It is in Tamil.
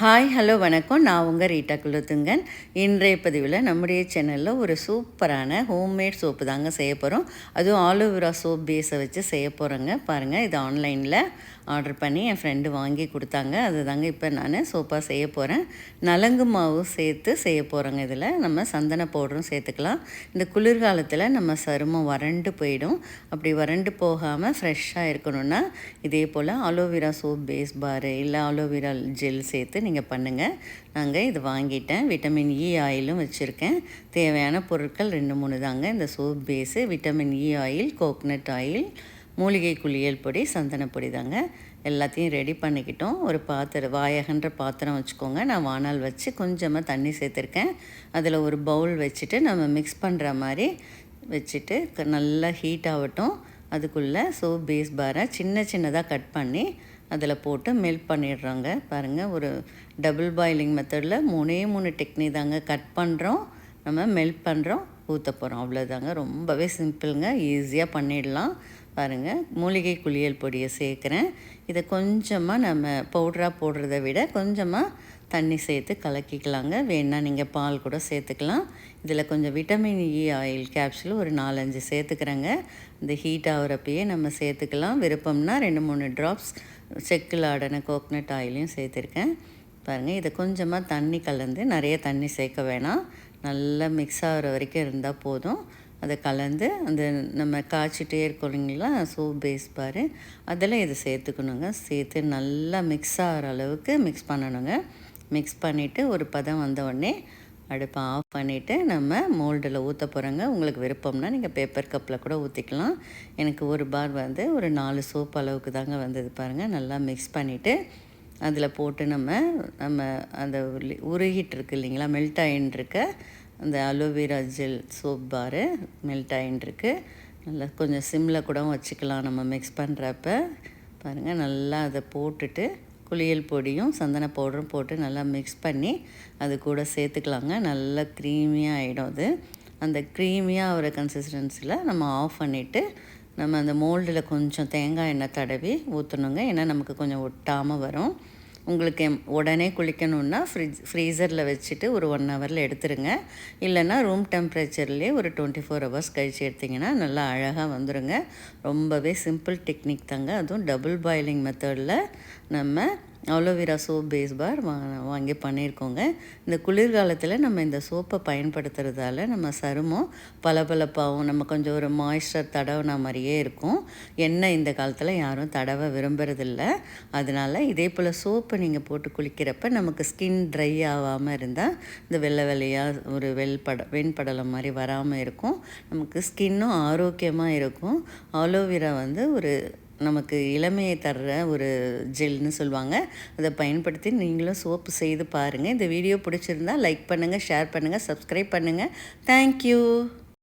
ஹாய் ஹலோ வணக்கம். நான் உங்கள் ரீட்டா குலத்துங்கன். இன்றைய பதிவில் நம்முடைய சேனலில் ஒரு சூப்பரான ஹோம்மேட் சோப்பு தாங்க செய்ய போகிறோம் அதுவும் ஆலோவேரா சோப் பேஸை வச்சு செய்ய போகிறோங்க பாருங்கள் இது ஆன்லைனில் ஆர்டர் பண்ணி என் ஃப்ரெண்டு வாங்கி கொடுத்தாங்க. அது தாங்க இப்போ நான் சோப்பாக செய்ய போகிறேன் நலங்கு மாவு சேர்த்து செய்ய போகிறோங்க இதில். நம்ம சந்தன பவுடரும் சேர்த்துக்கலாம். இந்த குளிர்காலத்தில் நம்ம சருமம் வறண்டு போயிடும். அப்படி வறண்டு போகாமல் ஃப்ரெஷ்ஷாக இருக்கணும்னா இதே போல் அலோவேரா சோப் பேஸ் பாரு இல்லை அலோவேரா ஜெல் சேர்த்து நீங்கள் பண்ணுங்கள் நாங்கள் இது வாங்கிட்டேன். விட்டமின் இ e ஆயிலும் வச்சுருக்கேன். தேவையான பொருட்கள் ரெண்டு மூணு தாங்க. இந்த soap base vitamin E oil coconut oil மூலிகை குளியல் பொடி சந்தனப்பொடி தாங்க. எல்லாத்தையும் ரெடி பண்ணிக்கிட்டோம். ஒரு பாத்திரம் வாயகன்ற பாத்திரம் வச்சுக்கோங்க. நான் வானால் வச்சு கொஞ்சமாக தண்ணி சேர்த்துருக்கேன். அதில் ஒரு பவுல் வச்சுட்டு நம்ம மிக்ஸ் பண்ணுற மாதிரி வச்சுட்டு நல்லா ஹீட் ஆகட்டும் அதுக்குள்ளே சோப் பேஸ் பாரை சின்ன சின்னதாக கட் பண்ணி அதில் போட்டு மெல்ட் பண்ணிடுறோங்க. பாருங்கள் ஒரு டபுள் பாயிலிங் மெத்தடில் மூணே மூணு டெக்னிக் தாங்க. கட் பண்ணுறோம் நம்ம மெல்ட் பண்ணுறோம் ஊற்ற போகிறோம் அவ்வளோதாங்க ரொம்பவே சிம்பிளுங்க. ஈஸியாக பண்ணிடலாம். பாருங்கள் மூலிகை குளியல் பொடியை சேர்க்குறேன். இதை கொஞ்சமாக நம்ம பவுடராக போடுறத விட கொஞ்சமாக தண்ணி சேர்த்து கலக்கிக்கலாங்க. வேணால் நீங்கள் பால் கூட சேர்த்துக்கலாம். இதில் கொஞ்சம் விட்டமின் இ ஆயில் கேப்சூல் ஒரு நாலஞ்சு சேர்த்துக்கிறேங்க. இந்த ஹீட் ஆகிறப்பயே நம்ம சேர்த்துக்கலாம். விருப்பம்னா ரெண்டு மூணு ட்ராப்ஸ் செக்கில் ஆடின கோக்னட் ஆயிலையும் சேர்த்துருக்கேன். பாருங்கள் இதை கொஞ்சமாக தண்ணி கலந்து நிறைய தண்ணி சேர்க்க வேணாம். நல்லா மிக்ஸ் ஆகிற வரைக்கும் இருந்தால் போதும். அதை கலந்து அந்த நம்ம காய்ச்சிட்டே இருக்கோம் இல்லைங்களா? சோப் பேஸ் பாரு. அதில் இதை சேர்த்துக்கணுங்க. சேர்த்து நல்லா மிக்ஸ் ஆகிற அளவுக்கு மிக்ஸ் பண்ணணுங்க. மிக்ஸ் பண்ணிவிட்டு ஒரு பதம் வந்தவுடனே அடுப்பை ஆஃப் பண்ணிவிட்டு நம்ம மோல்டில் ஊற்ற போகிறோங்க உங்களுக்கு விருப்பம்னா நீங்கள் பேப்பர் கப்பில் கூட ஊற்றிக்கலாம் எனக்கு ஒரு பார் வந்து ஒரு நாலு சோப் அளவுக்கு தாங்க வந்தது பாருங்கள் நல்லா மிக்ஸ் பண்ணிவிட்டு அதில் போட்டு நம்ம நம்ம அந்த உருகிட்டு இருக்கு இல்லைங்களா? மெல்ட் ஆகின்ட்டுருக்க அந்த அலோவேரா ஜெல் சோப் பாரு மெல்ட் ஆகின்ட்டுருக்கு நல்லா கொஞ்சம் சிம்மில் கூட வச்சுக்கலாம் நம்ம மிக்ஸ் பண்ணுறப்ப பாருங்கள் நல்லா அதை போட்டுட்டு குளியல் பொடியும் சந்தன பவுடரும் போட்டு நல்லா மிக்ஸ் பண்ணி அது கூட சேர்த்துக்கலாங்க. நல்லா க்ரீமியாக ஆகிடும் அது. அந்த க்ரீமியாக ஒரு கன்சிஸ்டன்சியில் நம்ம ஆஃப் பண்ணிவிட்டு நம்ம அந்த மோல்டில் கொஞ்சம் தேங்காய் எண்ணெய் தடவி ஊற்றணுங்க ஏன்னா நமக்கு கொஞ்சம் ஒட்டாமல் வரும். உங்களுக்கு உடனே குளிக்கணுன்னா ஃப்ரிட்ஜ் ஃப்ரீசரில் வச்சுட்டு ஒரு ஒன் ஹவரில் எடுத்துருங்க. இல்லைன்னா ரூம் டெம்பரேச்சர்லேயே ஒரு டுவெண்ட்டி ஃபோர் ஹவர்ஸ் கழித்து எடுத்திங்கன்னா நல்லா அழகாக வந்துடுங்க ரொம்பவே சிம்பிள் டெக்னிக் தாங்க. அதுவும் டபுள் பாயிலிங் மெத்தடில் நம்ம அலோவேரா சோப் பேஸ் பார் வா வாங்கி பண்ணியிருக்கோங்க. இந்த குளிர்காலத்தில் நம்ம இந்த சோப்பை பயன்படுத்துறதால நம்ம சருமம் பளபளப்பாகவும் நம்ம கொஞ்சம் ஒரு மாய்ஸ்சர் தடவின மாதிரியே இருக்கும். எண்ணெய் இந்த காலத்தில் யாரும் தடவை விரும்புறதில்ல. அதனால் இதே போல் சோப்பை நீங்கள் போட்டு குளிக்கிறப்ப நமக்கு ஸ்கின் ட்ரை ஆகாமல் இருந்தால் இந்த வெள்ளை வெள்ளையாக ஒரு வெள்பட வெண்படலம் மாதிரி வராமல் இருக்கும். நமக்கு ஸ்கின்னும் ஆரோக்கியமாக இருக்கும். ஆலோவேரா வந்து ஒரு நமக்கு இளமையை தர்ற ஒரு ஜெல்னு சொல்லுவாங்க. அதை பயன்படுத்தி நீங்களும் சோப்பு செய்து பாருங்கள் இந்த வீடியோ பிடிச்சிருந்தா லைக் பண்ணுங்கள் ஷேர் பண்ணுங்கள் சப்ஸ்கிரைப் பண்ணுங்கள் தேங்க்யூ